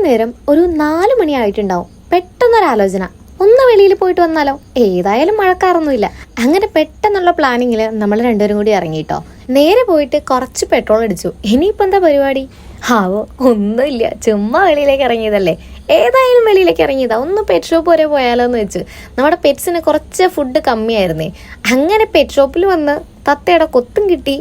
വൈകുന്നേരം ഒരു നാല് മണിയായിട്ടുണ്ടാവും പെട്ടെന്നൊരാലോചന. ഒന്ന് വെളിയിൽ പോയിട്ട് വന്നാലോ? ഏതായാലും മഴക്കാറൊന്നുമില്ല. അങ്ങനെ പെട്ടെന്നുള്ള പ്ലാനിങ്ങിൽ നമ്മൾ രണ്ടുപേരും കൂടി ഇറങ്ങിയിട്ടോ നേരെ പോയിട്ട് കുറച്ച് പെട്രോൾ അടിച്ചു. ഇനിയിപ്പോൾ എന്താ പരിപാടി? ആവോ ഒന്നുമില്ല. ചുമ്മാ വെളിയിലേക്ക് ഇറങ്ങിയതല്ലേ. ഏതായാലും വെളിയിലേക്ക് ഇറങ്ങിയതാ. ഒന്ന് പെറ്റ് ഷോപ്പ് വരെ പോയാലോ എന്ന് വെച്ച്. നമ്മുടെ പെറ്റ്സിന് കുറച്ച് ഫുഡ് കമ്മിയായിരുന്നേ. അങ്ങനെ പെറ്റ് ഷോപ്പിൽ വന്ന് തത്തയുടെ കൊത്തും കിട്ടി.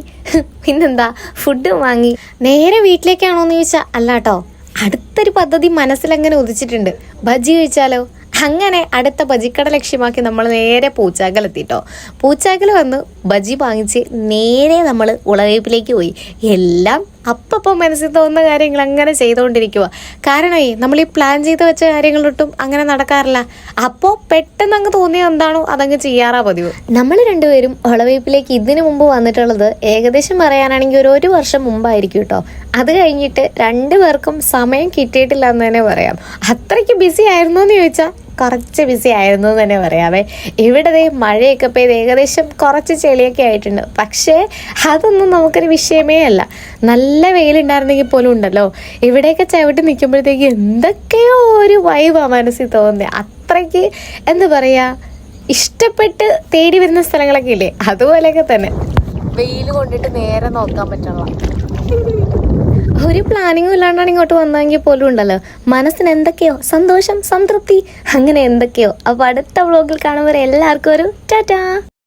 പിന്നെന്താ? ഫുഡ് വാങ്ങി. നേരെ വീട്ടിലേക്കാണോ എന്ന് ചോദിച്ചാൽ അല്ലാട്ടോ. അടുത്തൊരു പദ്ധതി മനസ്സിലങ്ങനെ ഉദിച്ചിട്ടുണ്ട്. ബജി കഴിച്ചാലോ? അങ്ങനെ അടുത്ത ബജിക്കട ലക്ഷ്യമാക്കി നമ്മൾ നേരെ പൂച്ചാക്കൽ പൂച്ചാക്കലെത്തിട്ടോ. പൂച്ചാക്കൽ വന്ന് ബജി വാങ്ങിച്ച് നേരെ നമ്മൾ ഉളവേപ്പിലേക്ക് പോയി. എല്ലാം അപ്പം മനസ്സിൽ തോന്നുന്ന കാര്യങ്ങൾ അങ്ങനെ ചെയ്തുകൊണ്ടിരിക്കുക കാരണമേ നമ്മൾ ഈ പ്ലാൻ ചെയ്ത് വെച്ച കാര്യങ്ങളൊട്ടും അങ്ങനെ നടക്കാറില്ല. അപ്പോൾ പെട്ടെന്ന് അങ്ങ് തോന്നിയ എന്താണോ അതങ്ങ് ചെയ്യാറാ പതിവ്. നമ്മൾ രണ്ടുപേരും ഒളവയ്പ്പിലേക്ക് ഇതിനു മുമ്പ് വന്നിട്ടുള്ളത് ഏകദേശം പറയാനാണെങ്കിൽ ഒരു ഒരു വർഷം മുമ്പായിരിക്കും കേട്ടോ. അത് കഴിഞ്ഞിട്ട് രണ്ടുപേർക്കും സമയം കിട്ടിയിട്ടില്ല എന്ന് തന്നെ പറയാം. അത്രയ്ക്ക് ബിസി ആയിരുന്നു എന്ന് ചോദിച്ചാൽ കുറച്ച് ബിസി ആയിരുന്നു എന്ന് തന്നെ പറയാവേ. ഇവിടെ മഴയൊക്കെ പെയ്ത് ഏകദേശം കുറച്ച് ചെളിയൊക്കെ ആയിട്ടുണ്ട്. പക്ഷേ അതൊന്നും നമുക്കൊരു വിഷയമേ അല്ല. നല്ല വെയിലുണ്ടായിരുന്നെങ്കിൽ പോലും ഉണ്ടല്ലോ. ഇവിടെയൊക്കെ ചവിട്ടി നിൽക്കുമ്പോഴത്തേക്ക് എന്തൊക്കെയോ ഒരു വൈബാണ് മനസ്സിൽ തോന്നുന്നത് അത്രയ്ക്ക് എന്താ പറയുക ഇഷ്ടപ്പെട്ട് തേടി വരുന്ന സ്ഥലങ്ങളൊക്കെ ഇല്ലേ? അതുപോലെയൊക്കെ തന്നെ. വെയിൽ കൊണ്ടിട്ട് നേരെ നോക്കാൻ പറ്റുള്ള ഒരു പ്ലാനിങ്ങും ഇല്ലാണ്ടാണ് ഇങ്ങോട്ട് വന്നെങ്കിൽ പോലും ഉണ്ടല്ലോ. മനസ്സിന് എന്തൊക്കെയോ സന്തോഷം സംതൃപ്തി അങ്ങനെ എന്തൊക്കെയോ. അപ്പൊ അടുത്ത വ്ളോഗിൽ കാണുമ്പോൾ എല്ലാവർക്കും ഒരു ടാറ്റാ.